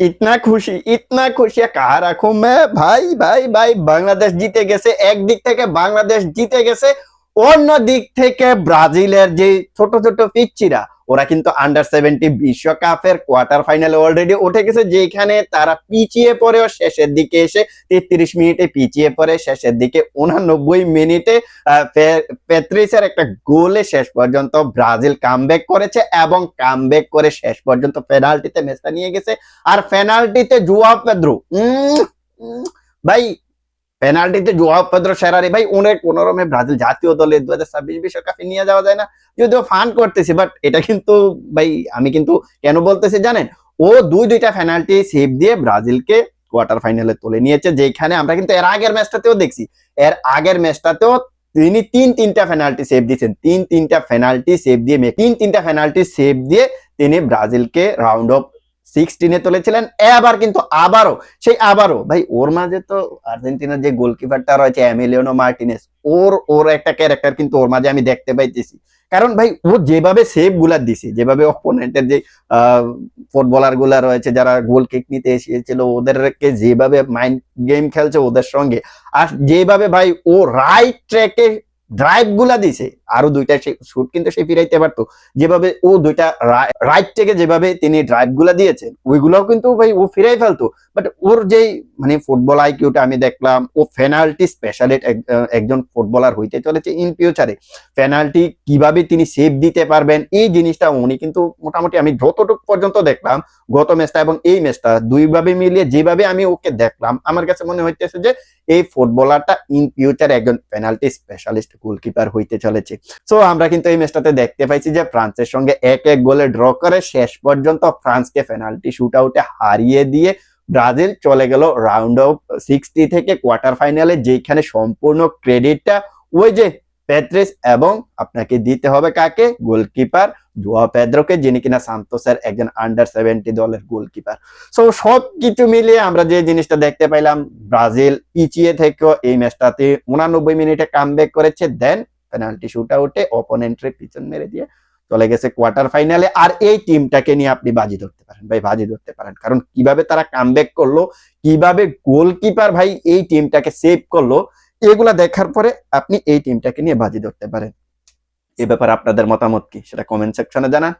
ইতনা খুশি ইতনা খুশি, কাহা রাখো মে? ভাই ভাই ভাই, বাংলাদেশ জিতে গেছে, একদিক থেকে বাংলাদেশ জিতে গেছে, অন্য দিক থেকে ব্রাজিলের যে ছোট ছোট পিচ্চিরা ওরা কিন্তু আন্ডার সেভেন্টি বিশ্বকাপের কোয়ার্টার ফাইনালে অলরেডি উঠে গেছে, যেখানে তারা পিছিয়ে পড়েও শেষের দিকে এসে তেত্রিশ মিনিটে পিছিয়ে পড়ে শেষের দিকে উনানব্বই মিনিটে পেত্রিসের একটা গোলে শেষ পর্যন্ত ব্রাজিল কামব্যাক করেছে এবং কামব্যাক করে শেষ পর্যন্ত পেনাল্টিতে ম্যাচটা নিয়ে গেছে। আর পেনাল্টিতে জুয়াও পেদ্রো। ভাই পেনাল্টিতে জুয়াও পেদ্রো সেরারি। ভাই অনেক কোনোরমে ব্রাজিল জাতীয় দলে দু হাজার ছাব্বিশ বিশ্বকাপে নিয়ে যাওয়া যায় না। যদিও ফান করতেছি বাট এটা কিন্তু, ভাই, আমি কিন্তু কেন বলতেছি জানেন? ও দুই দুইটা পেনাল্টি সেভ দিয়ে ব্রাজিলকে কোয়ার্টার ফাইনালে তুলে নিয়েছে, যেখানে আমরা কিন্তু এর আগের ম্যাচটাতেও দেখছি। এর আগের ম্যাচটাতেও তিনি তিন তিনটা পেনাল্টি সেভ দিয়েছেন। তিন তিনটা পেনাল্টি সেভ দিয়ে তিন তিনটা পেনাল্টি সেভ দিয়ে তিনি ব্রাজিলকে রাউন্ড অফ সিক্সটিনে তুলেছিলেন এবার কিন্তু আবারও, সেই আবারও। ভাই, ওর মাঝে তো আর্জেন্টিনার যে গোলকিপারটা রয়েছে এমিলিয়ানো মার্টিনেস ওর ওর একটা ক্যারেক্টার কিন্তু ওর মাঝে আমি দেখতে পাইতেছি। কারণ ভাই, ও যেভাবে সেভগুলা দিছে, যেভাবে অপোনেন্টের যে ফুটবলারগুলা রয়েছে, যারা গোল কিক নিতে এসেছিল, ওদেরকে যেভাবে মাইন্ড গেম খেলছে ওদের সঙ্গে, আর যেভাবে ভাই, ও রাইট ট্র্যাকে ড্রাইভগুলা দিছে, আরও দুইটা শুট কিন্তু সে ফিরাইতে পারতো। যেভাবে ও দুইটা রাইট থেকে যেভাবে তিনি ড্রাইভগুলা দিয়েছেন, ওইগুলাও কিন্তু ভাই ও ফিরাই ফেলতো। বাট ওর যেই মানে ফুটবল আইকিউটা আমি দেখলাম, ও পেনাল্টি স্পেশালিস্ট একজন ফুটবলার হইতে চলেছে ইন ফিউচারে পেনাল্টি কীভাবে তিনি সেভ দিতে পারবেন, এই জিনিসটা উনি কিন্তু মোটামুটি আমি যতটুকু পর্যন্ত দেখলাম, গত ম্যাচটা এবং এই ম্যাচটা দুইভাবে মিলিয়ে যেভাবে আমি ওকে দেখলাম, আমার কাছে মনে হইতেছে যে এই ফুটবলারটা ইন ফিউচার একজন পেনাল্টি স্পেশালিস্ট গোলকিপার হইতে চলেছে। সো আমরা কিন্তু এই ম্যাচটাতে দেখতে পাইছি যে ফ্রান্সের সঙ্গে এক এক গোলে ড্র করে শেষ পর্যন্ত ফ্রান্সকে পেনাল্টি শুট আউটে হারিয়ে দিয়ে ব্রাজিল চলে গেল রাউন্ড অফ সিক্সটি থেকে কোয়ার্টার ফাইনালে যেখানে সম্পূর্ণ ক্রেডিটটা ওই যে পেত্রিস এবং আপনাকে দিতে হবে কাকে? গোলকিপার জুয়া পেদ্রোকে যিনি কিনা সান্তোসের একজন আন্ডার সেভেন্টি দলের গোলকিপার সো সব কিছু মিলিয়ে আমরা যে জিনিসটা দেখতে পাইলাম, ব্রাজিল পিছিয়ে থেকেও এই ম্যাচটাতে উনানব্বই মিনিটে কামব্যাক করেছে দেন পেনাল্টি শুট আউটে অপোনেন্টের পিছন মেরে দিয়ে চলে গেছে কোয়ার্টার ফাইনালে আর এই টিমটাকে নিয়ে আপনি বাজি ধরতে পারেন, ভাই, বাজি ধরতে পারেন। কারণ কীভাবে তারা কামব্যাক করল, কীভাবে গোলকিপার ভাই এই টিমটাকে সেভ করল এগুলা দেখার পরে আপনি এই টিমটাকে নিয়ে বাজি ধরতে পারেন। এ ব্যাপারে আপনাদের মতামত কি? সেটা কমেন্ট সেকশনে জানান।